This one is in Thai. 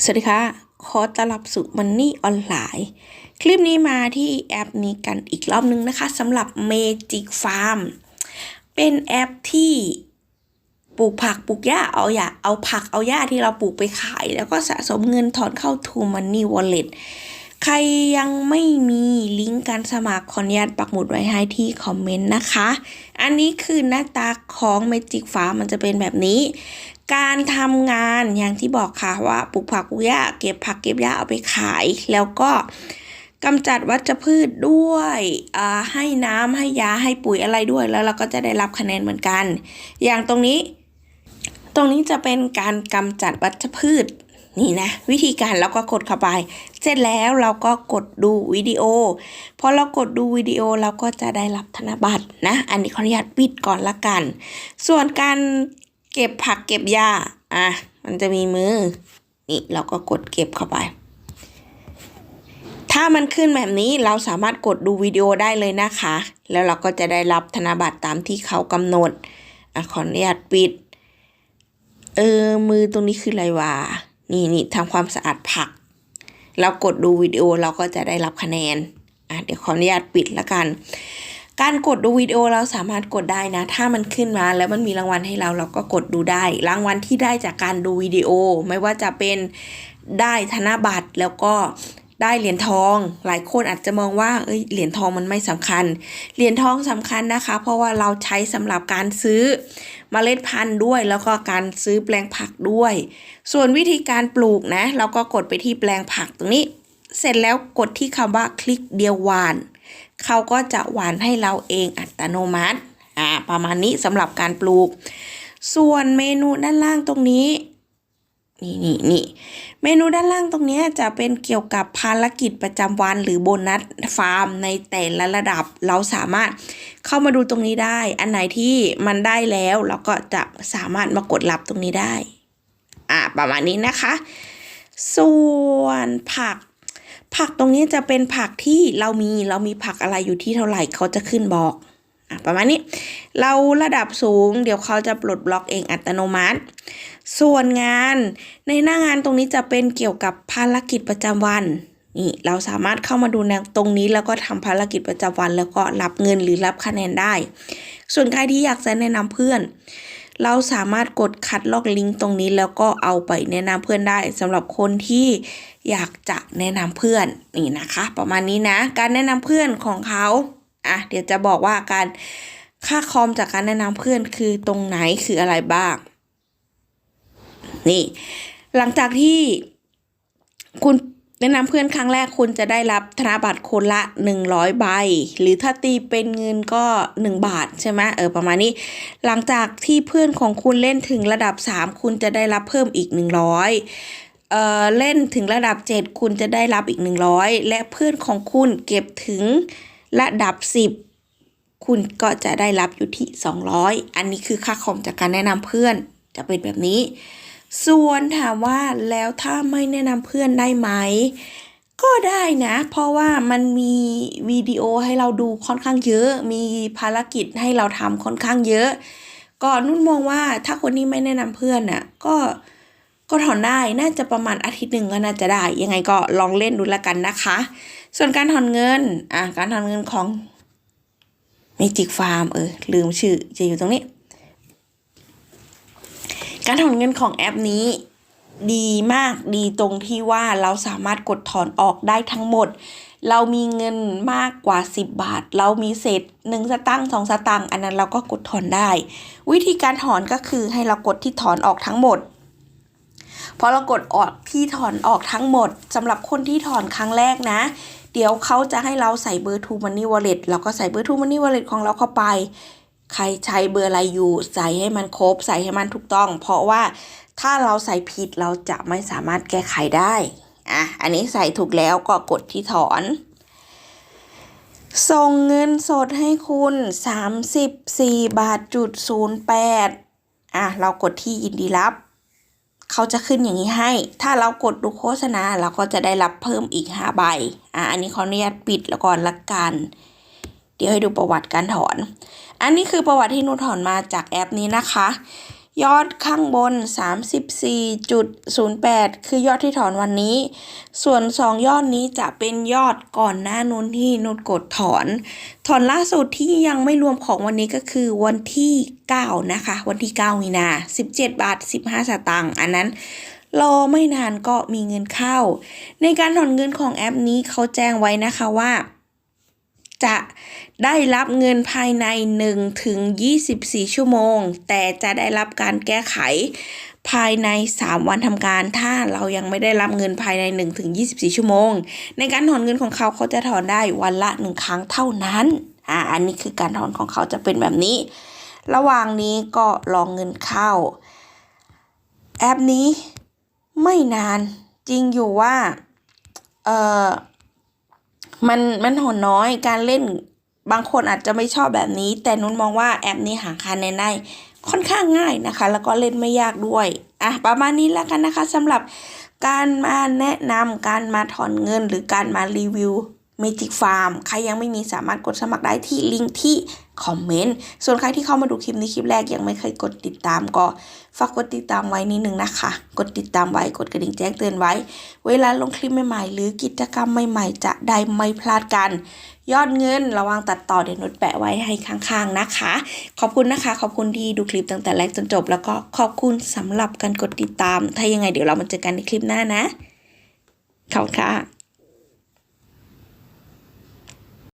สวัสดีค่ะ ขอต้อนรับสู่มันนี่ออนไลน์คลิปนี้มาที่แอปนี้กันอีกรอบนึงนะคะสำหรับ Magic Farm เป็นแอปที่ปลูกผักปลูกหญ้าเอาอย่าเอาผักเอาหญ้าที่เราปลูกไปขาย แล้วก็สะสมเงินถอนเข้า To Money Wallet ใครยังไม่มีลิงก์การสมัครขออนุญาตปักหมุดไว้ให้ที่คอมเมนต์นะคะ อันนี้คือหน้าตาของ Magic Farm มันจะเป็นแบบนี้ การทำงานอย่างที่บอกค่ะว่าปลูกผักปลูกหญ้าเก็บผักเก็บหญ้าเอาไปขาย แล้วก็กำจัดวัชพืชด้วยให้น้ำให้ยาให้ปุ๋ยอะไรด้วยแล้วเราก็จะได้รับคะแนนเหมือนกัน อย่างตรงนี้ ตรงนี้จะเป็นการกำจัดวัชพืชนี่นะ วิธีการเราก็กดเข้าไป เสร็จแล้วเราก็กดดูวิดีโอพอเรากดดูวิดีโอเราก็จะได้รับธนบัตรนะ อันนี้ขออนุญาตปิดก่อนละกัน ส่วนการ เก็บผักเก็บหญ้าอะมันจะมีมือ นี่เราก็กดเก็บเข้าไป ถ้ามันขึ้นแบบนี้เราสามารถกดดูวิดีโอได้เลยนะคะ แล้วเราก็จะได้รับธนบัตรตามที่เขากำหนดอะขออนุญาตปิด เออ มือตรงนี้คืออะไรวะ นี่นี่ทำความสะอาดผัก เรากดดูวิดีโอเราก็จะได้รับคะแนน อะเดี๋ยวขออนุญาตปิดละกัน การกดดูวิดีโอเราสามารถกดได้นะ ถ้ามันขึ้นมาแล้วมันมีรางวัลให้เราเราก็กดดูได้ รางวัลที่ได้จากการดูวิดีโอ ไม่ว่าจะเป็นได้ธนบัตรแล้วก็ได้เหรียญทอง หลายคนอาจจะมองว่า เอ้ย เหรียญทองมันไม่สำคัญ เหรียญทองสำคัญนะคะ เพราะว่าเราใช้สำหรับการซื้อเมล็ดพันธุ์ด้วย แล้วก็การซื้อแปลงผักด้วย ส่วนวิธีการปลูกนะ เราก็กดไปที่แปลงผักตรงนี้ เสร็จแล้วกดที่คำว่าคลิกเดียวหวาน เขาก็จะหวานให้เราเองอัตโนมัติอ่าประมาณนี้สำหรับการปลูก ส่วนเมนูด้านล่างตรงนี้นี่นี่นี่เมนูด้านล่างตรงนี้จะเป็นเกี่ยวกับภารกิจประจำวันหรือโบนัสฟาร์มในแต่ละระดับเราสามารถเข้ามาดูตรงนี้ได้ อันไหนที่มันได้แล้วเราก็จะสามารถมากดรับตรงนี้ได้ อ่าประมาณนี้นะคะ ส่วนผัก ผักตรงนี้จะเป็นผักที่เรามีเรามีผักอะไรอยู่ที่เท่าไหร่เขาจะขึ้นบอกอประมาณนี้ เราระดับสูง เดี๋ยวเขาจะปลดบล็อกเองอัตโนมัติ ส่วนงานในหน้างานตรงนี้จะเป็นเกี่ยวกับภารกิจประจำวันนี่เราสามารถเข้ามาดูในตรงนี้แล้วก็ทำภารกิจประจำวัน แล้วก็รับเงินหรือรับคะแนนได้ ส่วนใครที่อยากจะแนะนำเพื่อน เราสามารถกดคัดลอกลิงก์ตรงนี้แล้วก็เอาไปแนะนำเพื่อนได้สำหรับคนที่อยากจะแนะนำเพื่อนนี่นะคะ ประมาณนี้นะ การแนะนำเพื่อนของเขาอะเดี๋ยวจะบอกว่าการค่าคอมจากการแนะนำเพื่อนคือตรงไหนคืออะไรบ้าง นี่ หลังจากที่คุณ แนะนำเพื่อนครั้งแรกคุณจะได้รับธนบัตรคนละ 100 ใบ หรือถ้าตีเป็นเงินก็ 1 บาทใช่ไหมเออประมาณนี้ หลังจากที่เพื่อนของคุณเล่นถึงระดับ 3 คุณจะได้รับเพิ่มอีก 100เอ่อเล่นถึงระดับ 7 คุณจะได้รับอีก 100 และเพื่อนของคุณเก็บถึงระดับ 10 คุณก็จะได้รับอยู่ที่ 200 อันนี้คือค่าคอมจากการแนะนำเพื่อนจะเป็นแบบนี้ ส่วนถามว่าแล้วถ้าไม่แนะนำเพื่อนได้ไหม ก็ได้นะ เพราะว่ามันมีวิดีโอให้เราดูค่อนข้างเยอะ มีภารกิจให้เราทำค่อนข้างเยอะ ก็นุ่นมองว่าถ้าคนนี้ไม่แนะนำเพื่อนน่ะก็ก็ถอนได้น่าจะประมาณอาทิตย์หนึ่งก็น่าจะได้ ยังไงก็ลองเล่นดูละกันนะคะ ส่วนการถอนเงินอะการถอนเงินของ Magic Farm เออลืมชื่อจะอยู่ตรงนี้ การถอนเงินของแอปนี้ดีมากดีตรงที่ว่าเราสามารถกดถอนออกได้ทั้งหมด เรามีเงินมากกว่า 10 บาท เรามีเศษ1สตังค์2สตังค์อันนั้นเราก็กดถอนได้ วิธีการถอนก็คือให้เรากดที่ถอนออกทั้งหมดพอเรากดออกที่ถอนออกทั้งหมดสำหรับคนที่ถอนครั้งแรกนะ เดี๋ยวเขาจะให้เราใส่เบอร์ t ูมันนี่วอลเล็ตเราก็ใส่เบอร์ t ูมันนี่วอลเล็ตของเราเข้าไป ใครใช้เบอร์อะไรอยู่ใส่ให้มันครบ ใส่ให้มันถูกต้อง เพราะว่าถ้าเราใส่ผิดเราจะไม่สามารถแก้ไขได้ อะ อันนี้ใส่ถูกแล้วก็กดที่ถอน ส่งเงินสดให้คุณ 34 บาทจุด08อะ เรากดที่ยินดีรับ เขาจะขึ้นอย่างนี้ให้ ถ้าเรากดดูโฆษณาเราก็จะได้รับเพิ่มอีก 5 ใบ อะ อันนี้ขออนุญาตปิดแล้วก่อนละกัน ดี๋ยวให้ดูประวัติการถอน อันนี้คือประวัติที่หนูถอนมาจากแอปนี้นะคะ ยอดข้างบน 34.08 คือยอดที่ถอนวันนี้ ส่วน 2 ยอดนี้จะเป็นยอดก่อนหน้านู้นที่นุชกดถอน ถอนล่าสุดที่ยังไม่รวมของวันนี้ก็คือวันที่ 9 นะคะ วันที่ 9 มีนา 17 บาท 15 สตางค์อันนั้นรอไม่นานก็มีเงินเข้า ในการถอนเงินของแอปนี้เขาแจ้งไว้นะคะว่า จะได้รับเงินภายใน 1 ถึง 24 ชั่วโมง แต่จะได้รับการแก้ไขภายใน 3 วันทำการ ถ้าเรายังไม่ได้รับเงินภายใน 1 ถึง 24 ชั่วโมง ในการถอนเงินของเขาเขาจะถอนได้วันละ 1 ครั้งเท่านั้น อ่า อันนี้คือการถอนของเขาจะเป็นแบบนี้ ระหว่างนี้ก็รองเงินเข้า แอปนี้ไม่นานจริงอยู่ว่า เอ่อ มันมันถอนน้อยการเล่นบางคนอาจจะไม่ชอบแบบนี้ แต่นุ้นมองว่าแอปนี้หาคะแนนได้ค่อนข้างง่ายนะคะ แล้วก็เล่นไม่ยากด้วยอะประมาณนี้แล้วกันนะคะสำหรับการมาแนะนำการมาถอนเงินหรือการมารีวิว Magic Farm ใครยังไม่มีสามารถกดสมัครได้ที่ลิงก์ที่คอมเมนต์ ส่วนใครที่เข้ามาดูคลิปนี้คลิปแรกยังไม่เคยกดติดตามก็ฝากกดติดตามไว้นิดนึงนะคะ กดติดตามไว้กดกระดิ่งแจ้งเตือนไว้ เวลาลงคลิปใหม่ๆ หรือกิจกรรมใหม่ๆ จะได้ไม่พลาดกัน ยอดเงินระวังตัดต่อเดี๋ยวนุชแปะไว้ให้ข้างๆนะคะ ขอบคุณนะคะ ขอบคุณที่ดูคลิปตั้งแต่แรกจนจบ แล้วก็ขอบคุณสำหรับการกดติดตาม ถ้ายังไงเดี๋ยวเรามาเจอกันในคลิปหน้านะขอบคุณค่ะ